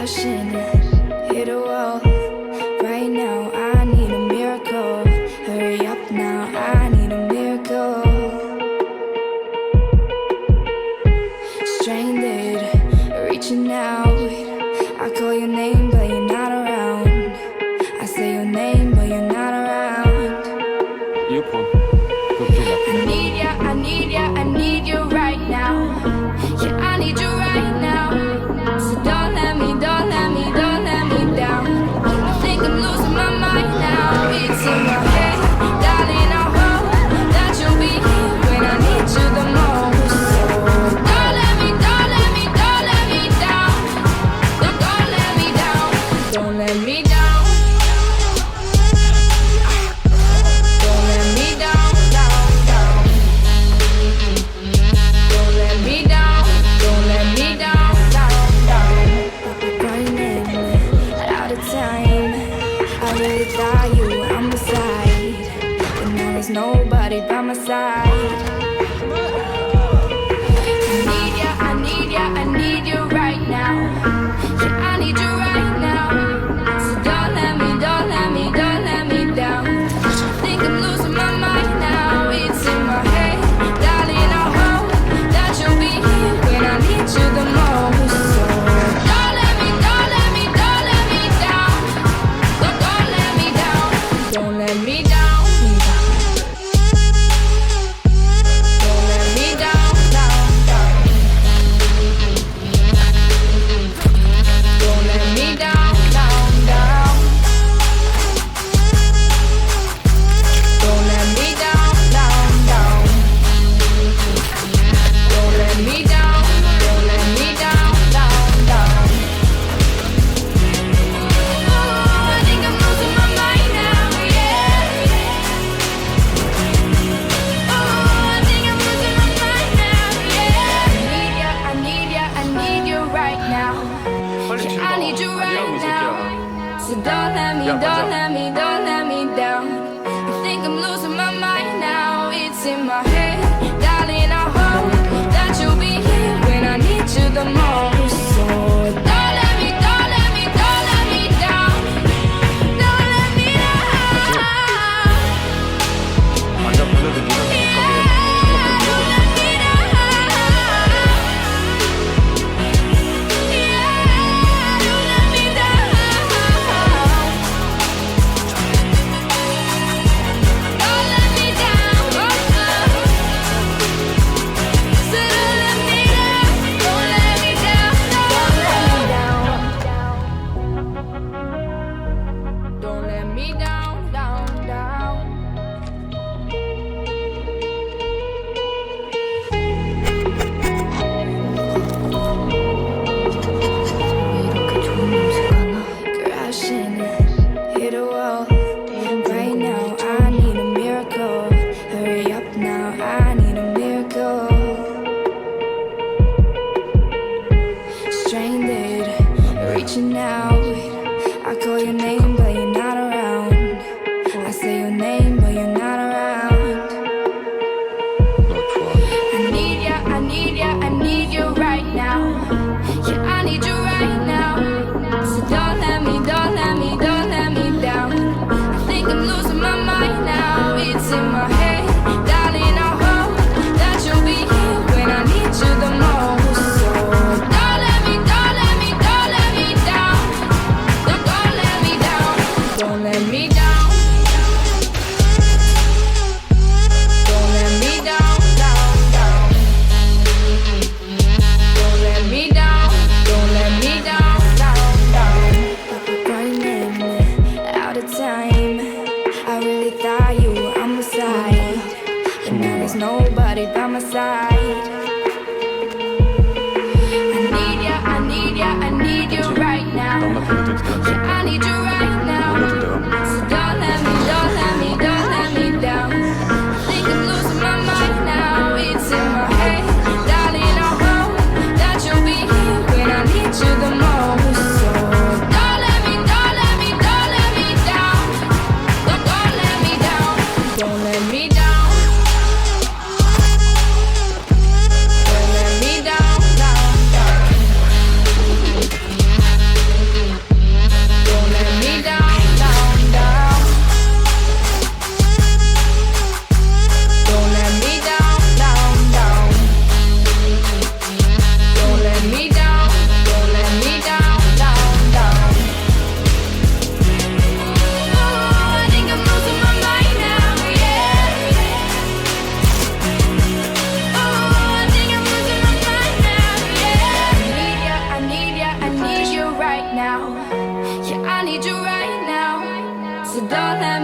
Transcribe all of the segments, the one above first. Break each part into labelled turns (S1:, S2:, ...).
S1: crashing, hit a wall. Right now, I need a miracle. Hurry up now, I need a miracle. Stranded, reaching out. I call your name, but you're not around. I say your name, but you're not around. I need ya, I need ya, I need you. did without you, I'm beside. And now there's nobody by my side. So don't let me, don't let me, don't let me down. I think I'm losing my mind now. It's in my head, darling. I hope that you'll be here when I need you the most. I call your name. really thought you were on my side. But now there's nobody by my side.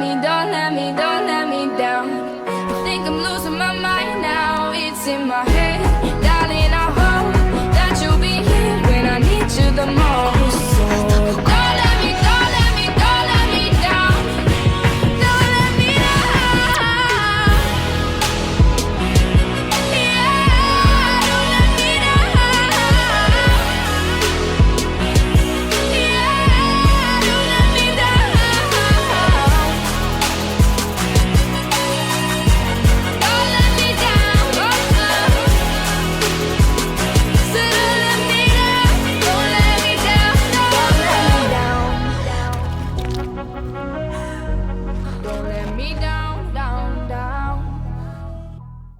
S1: me, don't let me, don't let me down. I think I'm losing my mind now, it's in my head.